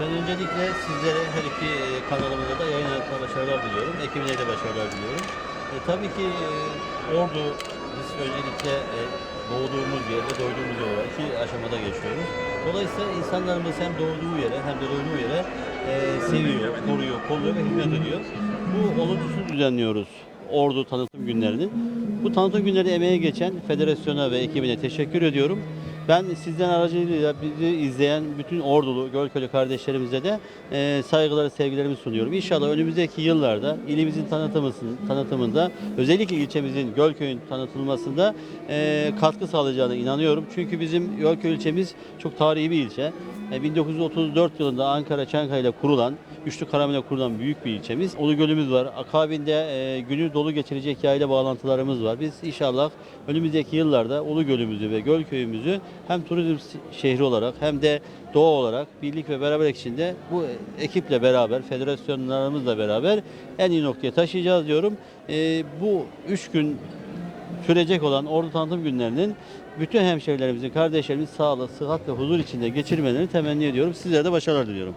Ben öncelikle sizlere her iki e, kanalımıza da yayın hayatına başarılar diliyorum. Ekibine de başarılar diliyorum. E, tabii ki e, Ordu biz öncelikle e, doğduğumuz yer ve doyduğumuz yer iki aşamada geçiyoruz. Dolayısıyla insanlarımız hem doğduğu yere hem de doyduğu yere e, seviyor, koruyor, kolluyor ve hizmet ediyor. Bu olumsuz düzenliyoruz Ordu tanıtım günlerini. Bu tanıtım günleri emeğe geçen federasyona ve ekibine teşekkür ediyorum. Ben sizden aracılığıyla bizi izleyen bütün Ordulu, Gölköylü kardeşlerimize de e, saygıları, sevgilerimi sunuyorum. İnşallah önümüzdeki yıllarda ilimizin tanıtımında özellikle ilçemizin Gölköy'ün tanıtılmasında e, katkı sağlayacağına inanıyorum. Çünkü bizim Gölköy ilçemiz çok tarihi bir ilçe. E, 1934 yılında Ankara Çankaya ile kurulan, Üçlü Karamele kurulan büyük bir ilçemiz. Ulu Gölümüz var. Akabinde e, günü dolu geçirecek yayla bağlantılarımız var. Biz inşallah önümüzdeki yıllarda Ulu Gölümüzü ve Gölköy'ümüzü hem turizm şehri olarak hem de doğa olarak birlik ve beraberlik içinde bu ekiple beraber, federasyonlarımızla beraber en iyi noktaya taşıyacağız diyorum. E, bu üç gün sürecek olan Ordu Tanıtım Günlerinin bütün hemşehrilerimizin, kardeşlerimizin sağlık, sıhhat ve huzur içinde geçirmelerini temenni ediyorum. Sizlere de başarılar diliyorum.